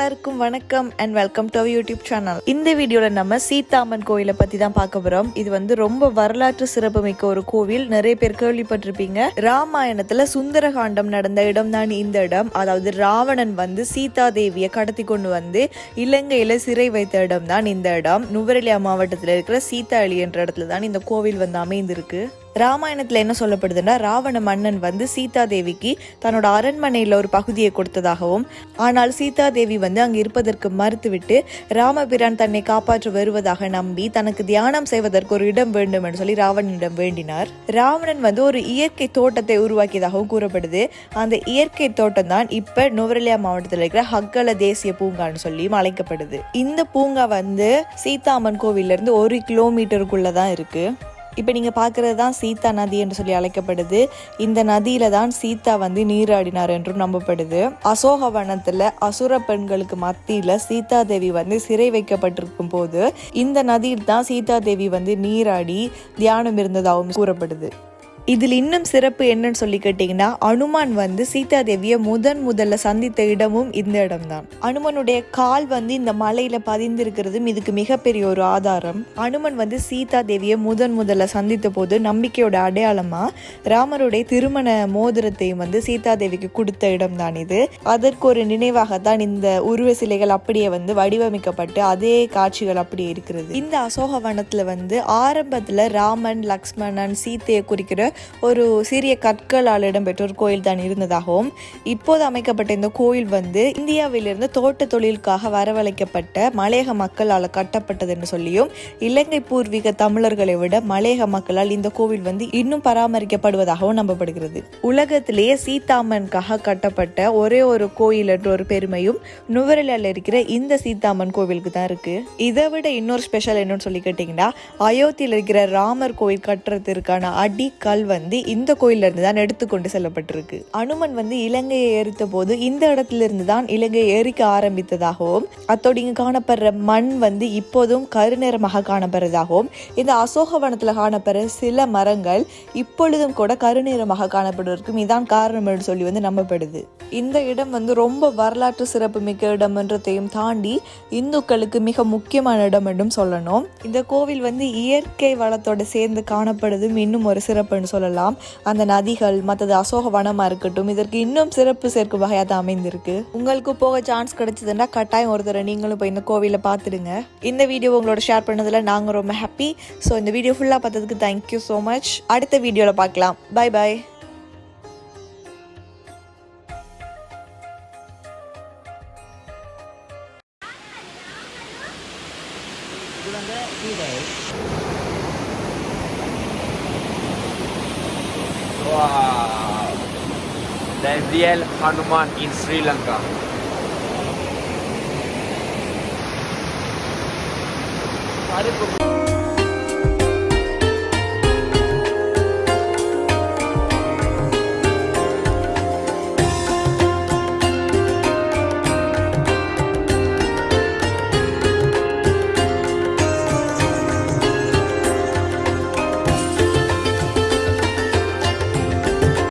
வணக்கம் and welcome to YouTube channel இந்த வீடியோல நம்ம சீதாமன் கோயிலை பத்தி தான் பார்க்க போறோம். இது வந்து ரொம்ப வரலாற்று சிறப்புமிக்க ஒரு கோவில். நிறைய பேர் கேள்விப்பட்டிருப்பீங்க. ராமாயணத்துல சுந்தரகாண்டம் நடந்த இடம் தான் இந்த இடம். அதாவது ராவணன் வந்து சீதா தேவியை கடத்தி கொண்டு வந்து இலங்கையில சிறை வைத்த இடம் தான் இந்த இடம். நுவரெலியா மாவட்டத்தில் இருக்கிற சீதாளி என்ற இடத்துல தான் இந்த கோவில் வந்து அமைந்திருக்கு. ராமாயணத்தில் என்ன சொல்லப்படுதுன்னா ராவண மன்னன் வந்து சீதா தேவிக்கு தன்னோட அரண்மனையில் ஒரு பகுதியை கொடுத்ததாகவும் ஆனால் சீதா தேவி வந்து அங்கு இருப்பதற்கு மறுத்துவிட்டு ராமபிரான் தன்னை காப்பாற்ற வருவதாக நம்பி தனக்கு தியானம் செய்வதற்கு ஒரு இடம் வேண்டும் என்று சொல்லி ராவணனிடம் வேண்டினார். ராவணன் வந்து ஒரு இயற்கை தோட்டத்தை உருவாக்கியதாகவும் கூறப்படுது. அந்த இயற்கை தோட்டம் தான் இப்ப நுவரலியா மாவட்டத்தில் இருக்கிற ஹக்கல தேசிய பூங்கான்னு சொல்லியும் அழைக்கப்படுது. இந்த பூங்கா வந்து சீதாமன் கோவிலிருந்து ஒரு கிலோமீட்டருக்குள்ளே தான் இருக்கு. இப்போ நீங்கள் பார்க்குறது தான் சீதா நதி என்று சொல்லி அழைக்கப்படுது. இந்த நதியில தான் சீதா வந்து நீராடினார் என்றும் நம்பப்படுது. அசோகவனத்தில் அசுர பெண்களுக்கு மத்தியில் சீதா தேவி வந்து சிறை வைக்கப்பட்டிருக்கும் போது இந்த நதியில் தான் சீதா தேவி வந்து நீராடி தியானம் இருந்ததாகவும் கூறப்படுது. இதில் இன்னும் சிறப்பு என்னன்னு சொல்லி கேட்டிங்கன்னா அனுமான் வந்து சீதா தேவியை முதன் முதல்ல சந்தித்த இடமும் இந்த இடம்தான். அனுமனுடைய கால் வந்து இந்த மலையில் பதிந்திருக்கிறதும் இதுக்கு மிகப்பெரிய ஒரு ஆதாரம். அனுமன் வந்து சீதா தேவியை முதன் முதல்ல சந்தித்த போது நம்பிக்கையோட அடையாளமாக ராமருடைய திருமண மோதிரத்தையும் வந்து சீதா தேவிக்கு கொடுத்த இடம் தான் இது. அதற்கு ஒரு நினைவாகத்தான் இந்த உருவ சிலைகள் அப்படியே வந்து வடிவமைக்கப்பட்டு அதே காட்சிகள் அப்படியே இருக்கிறது. இந்த அசோகவனத்துல வந்து ஆரம்பத்தில் ராமன் லக்ஷ்மணன் சீதையை குறிக்கிற ஒரு சிறிய கற்களால் இடம்பெற்ற ஒரு கோயில் தான் இருந்ததாகவும் இப்போது அமைக்கப்பட்ட இந்த கோயில் வந்து இந்தியாவிலிருந்து தோட்ட தொழிலுக்காக வரவழைக்கப்பட்ட மலையக மக்களால் கட்டப்பட்டது என்று சொல்லியும் இலங்கை பூர்வீக தமிழர்களை விட மலையக மக்களால் இந்த கோவில் வந்து இன்னும் பராமரிக்கப்படுவதாகவும் நம்பப்படுகிறது. உலகத்திலேயே சீதாமனுக்காக கட்டப்பட்ட ஒரே ஒரு கோயில் என்ற ஒரு பெருமையும் நுவரலில் இருக்கிற இந்த சீதாமன் கோவிலுக்கு தான் இருக்கு. இதை விட இன்னொரு ஸ்பெஷல் என்னன்னு சொல்லி கேட்டிங்கன்னா அயோத்தியில் இருக்கிற ராமர் கோயில் கட்டுறதுக்கான அடிக்கல் கல் வந்து இந்த கோயில்ல இருந்து தான் எடுத்துக்கொண்டு செல்லப்பட்டிருக்கு. அனுமன் வந்து இலங்கையை எரித்த போது இந்த இடத்திலிருந்து தான் இலங்கையை எரிக்க ஆரம்பித்ததாகவும் அத்தோடு இங்கு காணப்படுற மண் வந்து இப்போதும் கருநிறமாக காணப்படுறதாகவும் இந்த அசோகவனத்தில் காணப்படுற சில மரங்கள் இப்பொழுதும் கூட கருநிறமாக காணப்படுவதற்கும் இதான் காரணம் என்று சொல்லி வந்து நம்பப்படுது. இந்த இடம் வந்து ரொம்ப வரலாற்று சிறப்பு மிக்க இடம் என்றதையும் தாண்டி இந்துக்களுக்கு மிக முக்கியமான இடம் என்றும் சொல்லணும். இந்த கோவில் வந்து இயற்கை வளத்தோட சேர்ந்து காணப்படுவதும் இன்னும் ஒரு சிறப்புன்னு சொல்லலாம். அந்த நதிகள் மற்றது அசோக வனமா இருக்கட்டும் இதற்கு இன்னும் சிறப்பு சேர்க்கும் வகையாக தான் அமைந்திருக்கு. உங்களுக்கு போக சான்ஸ் கிடைச்சதுன்னா கட்டாயம் ஒருத்தரை நீங்களும் போய் இந்த கோவிலில் பார்த்துடுங்க. இந்த வீடியோ உங்களோட ஷேர் பண்ணதில் நாங்கள் ரொம்ப ஹாப்பி ஸோ இந்த வீடியோ ஃபுல்லாக பார்த்ததுக்கு தேங்க்யூ ஸோ மச் அடுத்த வீடியோவில் பார்க்கலாம். Bye bye Wow! The real Hanuman in Sri Lanka.